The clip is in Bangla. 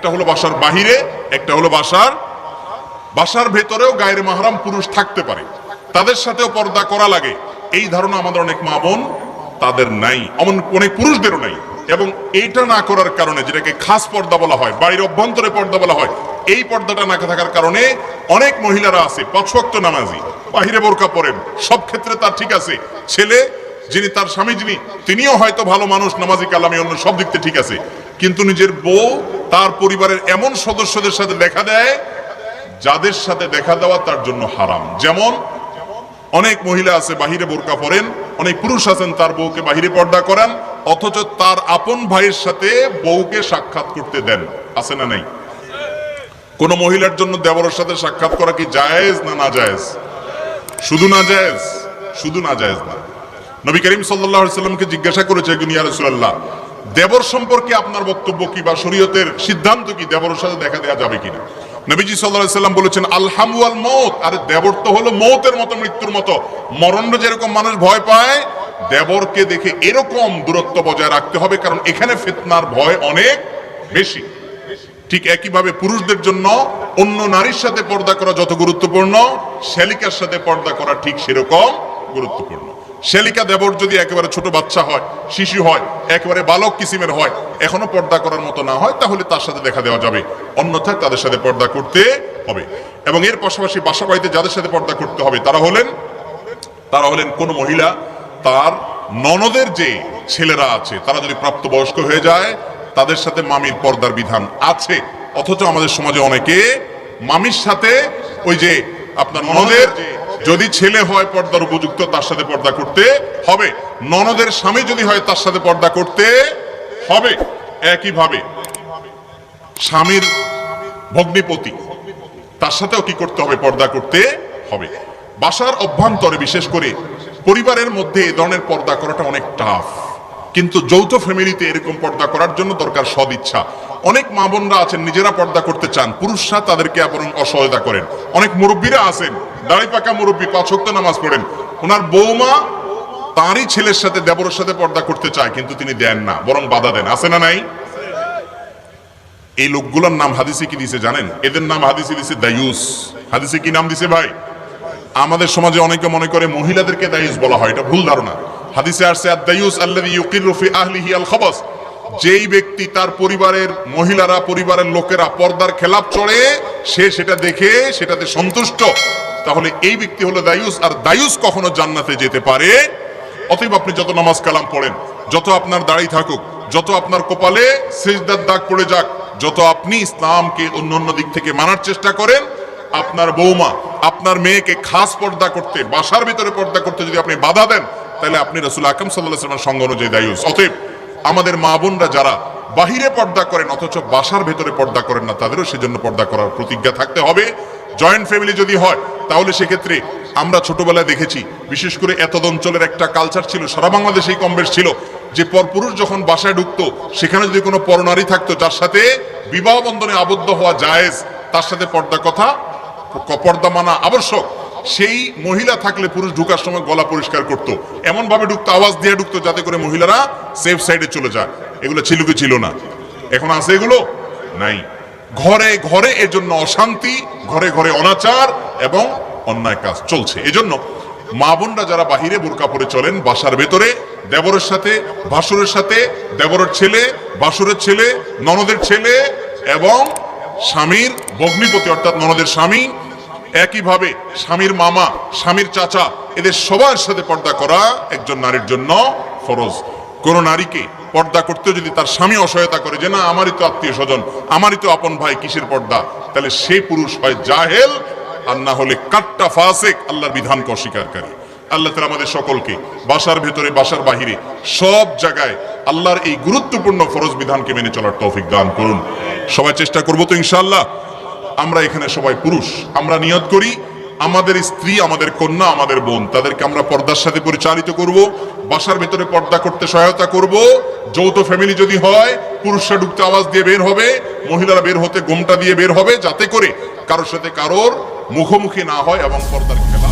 একটা হলো বাসার বাহিরে, একটা হলো বাসার বাসার ভেতরেও গায়ের মাহারাম পুরুষ থাকতে পারে। তাদের সাথেও পর্দা করা লাগে। এই ধারণা আমাদের অনেক মা বোন তাদের নাই। এমন অনেক পুরুষদেরও নাই। এবং এইটা না করার কারণে যেটাকে খাস পর্দা বলা হয়, বাড়ির অভ্যন্তরে পর্দা বলা হয়, এই পর্দাটা না থাকার কারণে অনেক মহিলারা আছে পছক্ত নামাজি, বাহিরে বোরকা পরেন। সব ক্ষেত্রে তার ঠিক আছে। ছেলে যিনি তার স্বামী যিনি, তিনিও হয়তো ভালো মানুষ, নামাজি কালামি অন্য সব দিক থেকে ঠিক আছে। কিন্তু নিজের বউ তার পরিবারের এমন সদস্যদের সাথে দেখা দেয়, যাদের সাথে দেখা দেওয়া তার জন্য হারাম। যেমন, অনেক মহিলা আছে, বাহিরে বোরকা পরেন, অনেক পুরুষ আছেন, তার বউকে বাহিরে পর্দা করান, অথচ তার আপন ভাইয়ের সাথে বউকে সাক্ষাৎ করতে দেন। আছে না নাই? কোন মহিলার জন্য দেবরের সাথে সাক্ষাৎ করা কি জায়েজ না না জায়েজ শুধু না জায়েজ শুধু না জায়েজ না। নবী করিম আলাইহি সাল্লামকে জিজ্ঞাসা করেছে একজন, ইয়া রাসূলুল্লাহ দেবর সম্পর্কে আপনার বক্তব্য কি বা শরীয়তের সিদ্ধান্ত কি দেবরের সাথে দেখা দেওয়া যাবে কিনা? নবীজি সাল্লাল্লাহু সাল্লাম বলেছেন, আলহামু আল মৌত আর দেবর তো হলো মৌতের মতো, মৃত্যুর মতো। মরণ্ড যেরকম মানুষ ভয় পায়, দেবরকে দেখে এরকম দূরত্ব বজায় রাখতে হবে, কারণ এখানে ফিতনার ভয় অনেক বেশি। ঠিক একইভাবে পুরুষদের জন্য অন্য নারীর সাথে পর্দা করা যত গুরুত্বপূর্ণ, শ্যালিকার সাথে পর্দা করা ঠিক সেরকম গুরুত্বপূর্ণ। শ্যালিকা দেবর যদি একেবারে ছোট বাচ্চা হয়, শিশু হয়, একেবারে বালক কিসিমের হয়, এখনও পর্দা করার মতো না হয়, তাহলে তার সাথে দেখা দেওয়া যাবে। অন্যথায় তাদের সাথে পর্দা করতে হবে। এবং এর পাশাপাশি বাসা বাড়িতে যাদের সাথে পর্দা করতে হবে, তারা হলেন তারা হলেন কোন মহিলা, তার ননদের যে ছেলেরা আছে, তারা যদি প্রাপ্তবয়স্ক হয়ে যায়, তাদের সাথে মামির পর্দার বিধান আছে। অথচ আমাদের সমাজে অনেকে মামির সাথে ওই যে আপনার ননদের যদি ছেলে হয় পর্দার উপযুক্ত, তার সাথে পর্দা করতে হবে। ননদের স্বামী যদি হয়, তার সাথে পর্দা করতে হবে। একইভাবে স্বামীর ভগ্নিপতি, তার সাথেও কি করতে হবে? পর্দা করতে হবে। বাসার অভ্যন্তরে, বিশেষ করে পরিবারের মধ্যে, এ ধরনের পর্দা করাটা অনেক টাফ কিন্তু যৌথ ফ্যামিলিতে এরকম পর্দা করার জন্য দরকার সদিচ্ছা অনেক মা বোনরা আছেন, নিজেরা পর্দা করতে চান, পুরুষরা তাদেরকে বরং অসহায়তা করেন। অনেক মুরব্বীরা আছেন দাড়ি পাকা মুরব্বী, পাঁচ ওয়াক্ত নামাজ পড়েন। ওনার বৌমা তাঁরই ছেলের সাথে, দেবরের সাথে পর্দা করতে চায়, কিন্তু তিনি দেন না, বরং বাধা দেন। আছে না নাই? এই লোকগুলোর নাম হাদিসে কি দিছে জানেন? এদের নাম হাদিসে দিছে দায়ুস। হাদিসে কি নাম দিছে ভাই? আমাদের সমাজে অনেকে মনে করে মহিলাদেরকে দায়ুস বলা হয়, এটা ভুল ধারণা। হাদিসে আসছে আর দায়ুস আল্লাযী ইউকিরু ফি আহলিহি আল খবস যেই ব্যক্তি তার পরিবারের মহিলারা, পরিবারের লোকেরা পর্দার খেলাপ চড়ে, সে সেটা দেখে সেটাতে সন্তুষ্ট। তাহলে এই ব্যক্তি হলো দায়ুস, আর দায়ুস কখনো জান্নাতে যেতে পারে? অতএব আপনি যত নামাজ কালাম পড়েন, যত আপনার দাড়ি থাকুক, যত আপনার কপালে সেজদার দাগ পড়ে যাক, যত আপনি ইসলামকে অন্য অন্য দিক থেকে মানার চেষ্টা করেন, আপনার বৌমা আপনার মেয়েকে খাস পর্দা করতে, বাসার ভিতরে পর্দা করতে যদি আপনি বাধা দেন তাহলে আপনি রসুল আকরম সাল্লাহ সঙ্গ অনুযায়ী দায়ুস অতএব আমাদের মা বোনরা যারা বাহিরে পর্দা করেন, অথচ বাসার ভেতরে পর্দা করেন না, তাদেরও সেজন্য পর্দা করার প্রতিজ্ঞা থাকতে হবে। জয়েন্ট ফ্যামিলি যদি হয়, তাহলে সেক্ষেত্রে আমরা ছোটবেলায় দেখেছি, বিশেষ করে এতদ অঞ্চলের একটা কালচার ছিল, সারা বাংলাদেশেই কম বেশ ছিল, যে পরপুরুষ যখন বাসায় ঢুকতো, সেখানে যদি কোনো পরনারী থাকতো, যার সাথে বিবাহ বন্ধনে আবদ্ধ হওয়া জায়েজ, তার সাথে পর্দা কথা পর্দা মানা আবশ্যক। সেই মহিলা থাকলে পুরুষ ঢুকার সময় গলা পরিষ্কার করতো। এমন ভাবে ঢুকতো, আওয়াজ দিয়ে ঢুকতো যাতে করে মহিলারা সেফ সাইডে চলে যায়। এগুলো ছিল কি ছিল না। এখন আছে এগুলো? নাই। ঘরে ঘরে এর জন্য অশান্তি, ঘরে ঘরে অনাচার এবং অন্যায় কাজ চলছে। এজন্য মা বোনরা যারা বাহিরে বোরকা পরে চলেন, বাসার ভেতরে, দেবরের সাথে, ভাসুরের সাথে, দেবরের ছেলে বাসুরের ছেলে, ননদের ছেলে এবং স্বামীর ভগ্নিপতি, অর্থাৎ ননদের স্বামী একইভাবে স্বামীর মামা, স্বামীর চাচা, এদের সবার সাথে পর্দা করা একজন নারীর জন্য ফরজ। কোন নারীকে পর্দা করতে যদি তার স্বামী অসহায়তা করে যে, না, আমারই তো আত্মীয় স্বজন, আমারই তো আপন ভাই, কিসের পর্দা? তাহলে সেই পুরুষ হয় জাহেল আর না হলে কাট্টা ফাসেক, আল্লাহর বিধানকে অস্বীকারী। আল্লাহ তালা আমাদের সকলকে বাসার ভেতরে, বাসার বাহিরে, সব জায়গায় আল্লাহর এই গুরুত্বপূর্ণ ফরজ বিধানকে মেনে চলার তৌফিক দান করুন। সবাই চেষ্টা করব তো ইনশাআল্লাহ। আমরা এখানে সবাই পুরুষ। আমরা নিয়ত করি, আমাদের স্ত্রী, আমাদের কন্যা, আমাদের বোন, তাদেরকে আমরা পর্দার সাথে পরিচালিত করব, বাসার ভিতরে পর্দা করতে সহায়তা করব। যৌথ ফ্যামিলি যদি হয়, পুরুষরা ঢুকতে আওয়াজ দিয়ে বের হবে, মহিলারা বের হতে গোমটা দিয়ে বের হবে, যাতে করে কারোর সাথে কারোর মুখোমুখি না হয় এবং পর্দার খেলা